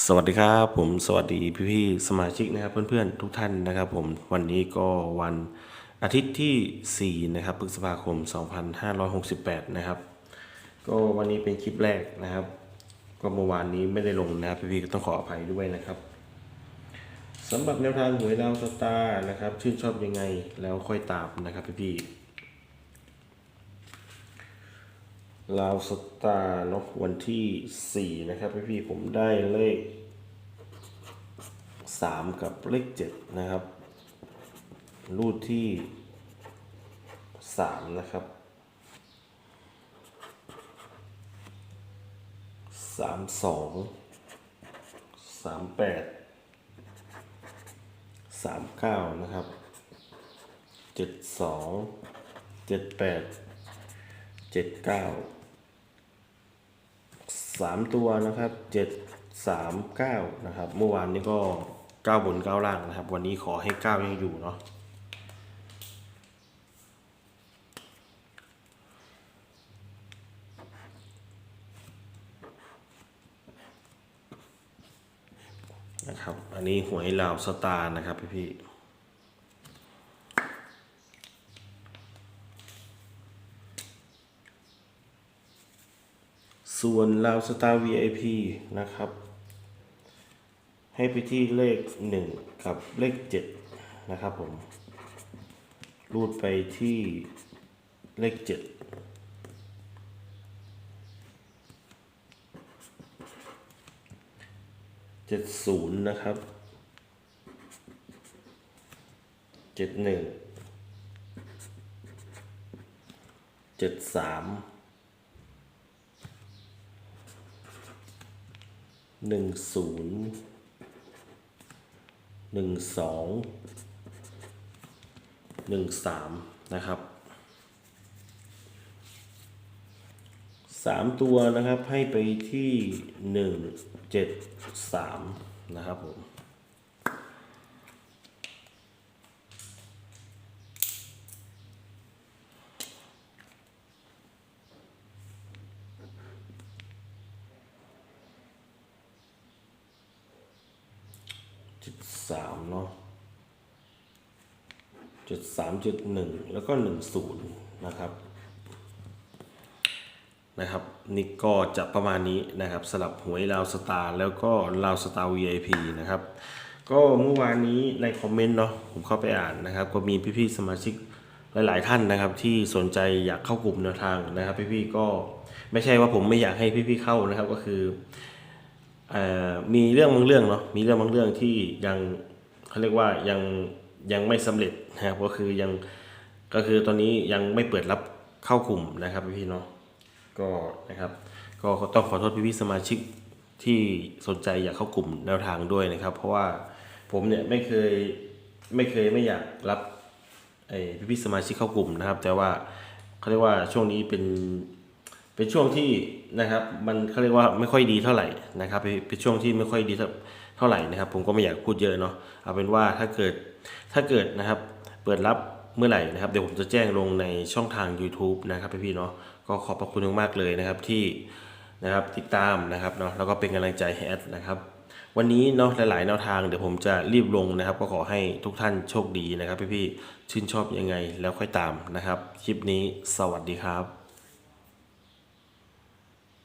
สวัสดีครับผมสวัสดีพี่พี่ๆสมาชิกนะครับเพื่อนๆทุกท่านนะครับ ผมวันนี้ก็วันอาทิตย์ที่4นะครับพฤษภาคม 2568 นะครับ ก็วันนี้เป็นคลิปแรกนะครับ ก็เมื่อวานนี้ไม่ได้ลงนะครับพี่พี่ๆก็ต้องขออภัยด้วยนะครับสำหรับแนวทางหวยดาวสตาร์นะครับ ชื่นชอบยังไงแล้วค่อยตามนะครับพี่พี่ๆ ลาวสตาร์เนาะวันที่ 4 นะครับพี่พี่ผมได้เลข 3 กับเลข 7 นะครับ รูดที่ 3 นะครับสามสองสามแปดสามเก้านะครับเจ็ดสอง เจ็ดเก้าสามตัวนะครับเจ็ดสามเก้านะครับ เมื่อวานนี้ก็เก้าบนเก้าล่างนะครับ วันนี้ขอให้เก้ายังอยู่เนาะนะครับ อันนี้หวยลาวสตาร์นะครับพี่พี่ ส่วนลาวสตาร์ VIP นะครับ ให้ไปที่เลข 1 กับเลข 7 นะครับผม รูดไปที่เลข7 70นย์นะครับ71 73หนึ่งเจ็ดสาม หนึ่งศูนย์หนึ่งสองหนึ่งสามนะครับสามตัวนะครับให้ไปที่หนึ่งเจ็ดสามนะครับผม จุดสามเนาะจุดสามจุดหนึ่งแล้วก็หนึ่งศูนย์นะครับนะครับนี่ก็จะประมาณนี้นะครับสลับหวยลาวสตาร์แล้วก็ลาวสตาร์ VIP นะครับ ก็เมื่อวานนี้ในคอมเมนต์เนาะผมเข้าไปอ่านนะครับ ก็มีพี่ๆสมาชิกหลาย ๆ ท่านนะครับ ที่สนใจอยากเข้ากลุ่มแนวทางนะครับ พี่ๆก็ไม่ใช่ว่าผมไม่อยากให้พี่ๆเข้านะครับ ก็คือเอ่อ มีเรื่องบางเรื่องเนาะมีเรื่องบางเรื่องที่ยังเขาเรียกว่ายังยังไม่สำเร็จนะครับก็คือยังก็คือตอนนี้ยังไม่เปิดรับเข้ากลุ่มนะครับพี่ๆเนาะก็นะครับ ก็ต้องขอโทษพี่ๆสมาชิกที่สนใจอยากเข้ากลุ่มแนวทางด้วยนะครับ เพราะว่าผมเนี่ยไม่เคยไม่เคยไม่อยากรับไอ้พี่สมาชิกเข้ากลุ่มนะครับ แต่ว่าเขาเรียกว่าช่วงนี้เป็น เป็นช่วงที่นะครับมันเขาเรียกว่าไม่ค่อยดีเท่าไหร่นะครับเป็นช่วงที่ไม่ค่อยดีเท่าเท่าไหร่นะครับ ผมก็ไม่อยากพูดเยอะเนาะเอาเป็นว่าถ้าเกิดถ้าเกิดนะครับเปิดรับเมื่อไหร่นะครับเดี๋ยวผมจะแจ้งลงในช่องทาง YouTube นะครับพี่ๆเนาะก็ขอบพระคุณมากๆเลยนะครับที่นะครับติดตามนะครับเนาะแล้วก็เป็นกำลังใจให้แอดนะครับ วันนี้เนาะหลายๆแนวทางเดี๋ยวผมจะรีบลงนะครับ ก็ขอให้ทุกท่านโชคดีนะครับพี่ๆชื่นชอบยังไงแล้วค่อยตามนะครับ คลิปนี้สวัสดีครับ